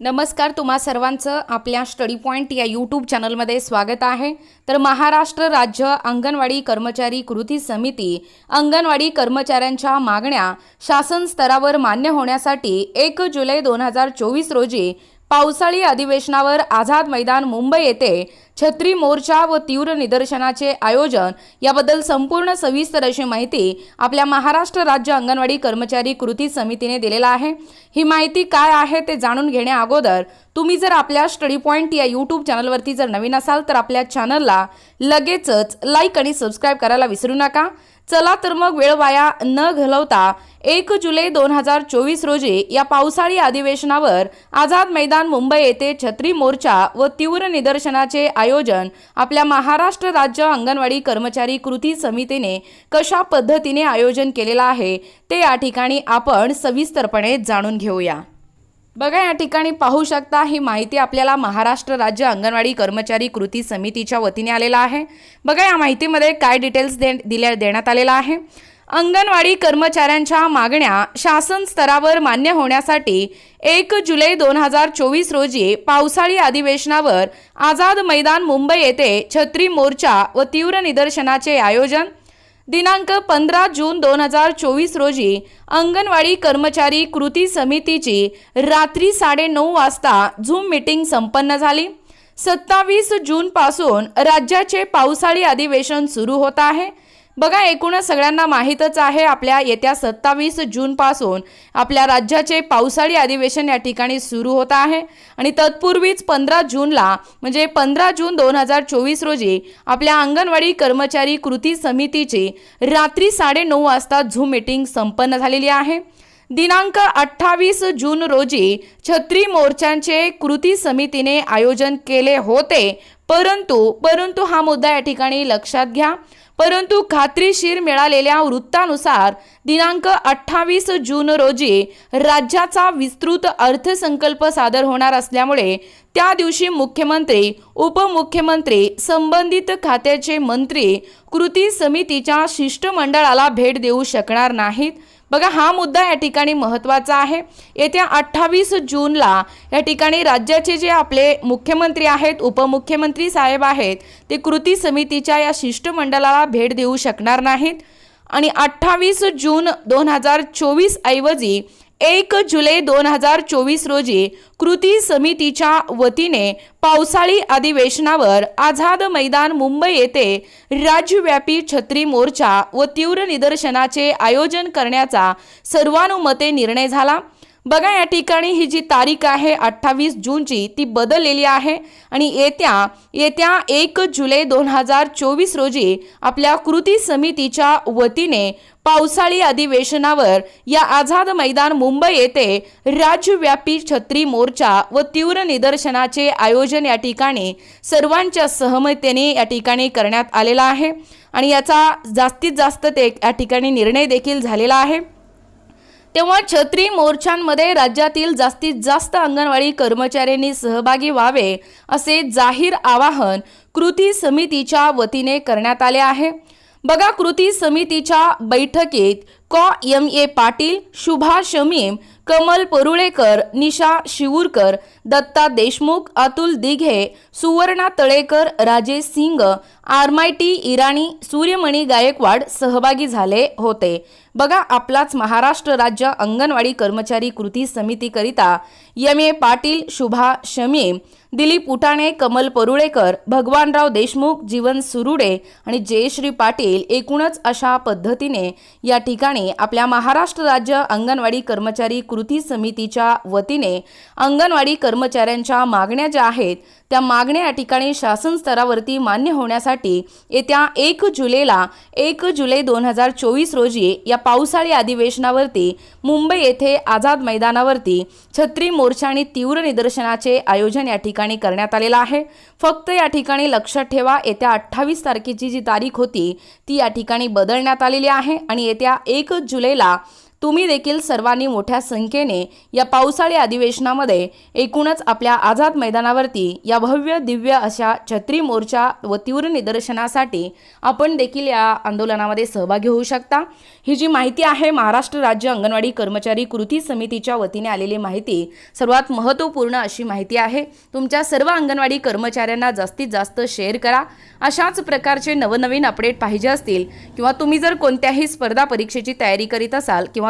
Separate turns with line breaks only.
नमस्कार तुम्हा सर्वांचं आपल्या स्टडी पॉईंट या यूट्यूब चॅनलमध्ये स्वागत आहे. तर महाराष्ट्र राज्य अंगणवाडी कर्मचारी कृती समिती अंगणवाडी कर्मचाऱ्यांच्या मागण्या शासन स्तरावर मान्य होण्यासाठी एक जुलै दोन हजार चोवीस रोजी पावसाळी अधिवेशनावर आझाद मैदान मुंबई येथे छत्री मोर्चा व तीव्र निदर्शनाचे आयोजन. याबद्दल संपूर्ण सविस्तर अशी माहिती आपल्या महाराष्ट्र राज्य अंगणवाडी कर्मचारी कृती समितीने दिलेला आहे. ही माहिती काय आहे ते जाणून घेण्या अगोदर तुम्ही जर आपल्या स्टडी पॉईंट या यूट्यूब चॅनलवरती जर नवीन असाल तर आपल्या चॅनलला लगेचच लाईक आणि सबस्क्राईब करायला विसरू नका. चला तर मग वेळ वाया न घालवता एक जुलै दोन हजार चोवीस रोजी या पावसाळी अधिवेशनावर आझाद मैदान मुंबई येथे छत्री मोर्चा व तीव्र निदर्शनाचे आयोजन आपल्या महाराष्ट्र राज्य अंगणवाडी कर्मचारी कृती समितीने कशा पद्धतीने आयोजन केलेलं आहे ते या ठिकाणी आपण सविस्तरपणे जाणून घेऊया. बघा या ठिकाणी पाहू शकता ही माहिती आपल्याला महाराष्ट्र राज्य अंगणवाडी कर्मचारी कृती समितीच्या वतीने आलेला आहे. बघा या माहितीमध्ये काय डिटेल्स दे दिल्या देण्यात आलेला आहे. अंगणवाडी कर्मचाऱ्यांच्या मागण्या शासन स्तरावर मान्य होण्यासाठी एक जुलै दोन हजार चोवीस रोजी पावसाळी अधिवेशनावर आझाद मैदान मुंबई येथे छत्री मोर्चा व तीव्र निदर्शनाचे आयोजन दिनांक पंधरा जून दोन हजार चोवीस रोजी अंगणवाडी कर्मचारी कृती समितीची रात्री साडेनऊ वाजता झूम मीटिंग संपन्न झाली. सत्तावीस जूनपासून राज्याचे पावसाळी अधिवेशन सुरू होत आहे. बघा एकूणच सगळ्यांना माहीतच आहे आपल्या येत्या सत्तावीस जूनपासून आपल्या राज्याचे पावसाळी अधिवेशन या ठिकाणी सुरू होत आहे. आणि तत्पूर्वीच पंधरा जूनला म्हणजे पंधरा जून दोन हजार चोवीस रोजी आपल्या अंगणवाडी कर्मचारी कृती समितीची रात्री साडेनऊ वाजता झूम मिटिंग संपन्न झालेली आहे. दिनांक अठ्ठावीस जून रोजी छत्री मोर्चांचे कृती समितीने आयोजन केले होते. परंतु परंतु हा मुद्दा या ठिकाणी लक्षात घ्या. परंतु खात्रीशीर मिळालेल्या वृत्तानुसार दिनांक अठ्ठावीस जून रोजी राज्याचा विस्तृत अर्थसंकल्प सादर होणार असल्यामुळे त्या दिवशी मुख्यमंत्री उपमुख्यमंत्री संबंधित खात्याचे मंत्री कृती समितीच्या शिष्टमंडळाला भेट देऊ शकणार नाहीत. बघा हा मुद्दा या ठिकाणी महत्त्वाचा आहे. येत्या अठ्ठावीस जूनला या ठिकाणी राज्याचे जे आपले मुख्यमंत्री आहेत उपमुख्यमंत्री साहेब आहेत ते कृती समितीच्या या शिष्टमंडळाला भेट देऊ शकणार नाहीत. आणि अठ्ठावीस जून दोन हजार चोवीस ऐवजी एक जुलै दोन हजार चोवीस रोजी कृती समितीच्या वतीने पावसाळी अधिवेशनावर आझाद मैदान मुंबई येथे राज्यव्यापी छत्री मोर्चा व तीव्र निदर्शनाचे आयोजन करण्याचा सर्वानुमते निर्णय झाला. बघा या ठिकाणी ही जी तारीख आहे अठ्ठावीस जूनची ती बदललेली आहे आणि येत्या येत्या एक जुलै दोन हजार चोवीस रोजी आपल्या कृती समितीच्या वतीने पावसाळी अधिवेशनावर या आझाद मैदान मुंबई येथे राज्यव्यापी छत्री मोर्चा व तीव्र निदर्शनाचे आयोजन या ठिकाणी सर्वांच्या सहमतीने या ठिकाणी करण्यात आलेला आहे. आणि याचा जास्तीत जास्त ते या ठिकाणी निर्णय देखील झालेला आहे. तेव्हा छत्री मोर्चांमध्ये राज्यातील जास्तीत जास्त अंगणवाडी कर्मचाऱ्यांनी सहभागी व्हावे असे जाहीर आवाहन कृती समितीच्या वतीने करण्यात आले आहे. बघा कृती समितीच्या बैठकीत कॉ. एम. ए. पाटील शुभा शमीम कमल परुळेकर निशा शिवूरकर दत्ता देशमुख अतुल दिघे सुवर्णा तळेकर राजेश सिंग आरमायटी इराणी सूर्यमणी गायकवाड सहभागी झाले होते. बघा आपलाच महाराष्ट्र राज्य अंगणवाडी कर्मचारी कृती समितीकरिता एम. ए. पाटील शुभा शमीम दिलीप उटाणे कमल परुळेकर भगवानराव देशमुख जीवन सुरुडे आणि जयश्री पाटील एकूणच अशा पद्धतीने या ठिकाणी आपल्या महाराष्ट्र राज्य अंगणवाडी कर्मचारी कृती समितीच्या वतीने अंगणवाडी कर्मचाऱ्यांच्या मागण्या ज्या आहेत त्या मागण्या या ठिकाणी शासन स्तरावरती मान्य होण्यासाठी येत्या एक जुलैला एक जुलै दोन हजार चोवीस रोजी या पावसाळी अधिवेशनावरती मुंबई येथे आझाद मैदानावरती छत्री मोर्चा आणि तीव्र निदर्शनाचे आयोजन या ठिकाणी करण्यात आलेलं आहे. फक्त या ठिकाणी लक्षात ठेवा येत्या अठ्ठावीस तारखेची जी तारीख होती ती या ठिकाणी बदलण्यात आलेली आहे आणि येत्या एक जुलैला तुम्ही देखील सर्वांनी मोठ्या संख्येने या पावसाळी अधिवेशनामध्ये एकूणच आपल्या आझाद मैदानावरती या भव्य दिव्य अशा छत्री मोर्चा व तीव्र निदर्शनासाठी आपण देखील या आंदोलनामध्ये सहभागी होऊ शकता. ही जी माहिती आहे महाराष्ट्र राज्य अंगणवाडी कर्मचारी कृती समितीच्या वतीने आलेली माहिती सर्वात महत्त्वपूर्ण अशी माहिती आहे. तुमच्या सर्व अंगणवाडी कर्मचाऱ्यांना जास्तीत जास्त शेअर करा. अशाच प्रकारचे नवनवीन अपडेट पाहिजे असतील किंवा तुम्ही जर कोणत्याही स्पर्धा परीक्षेची तयारी करीत असाल किंवा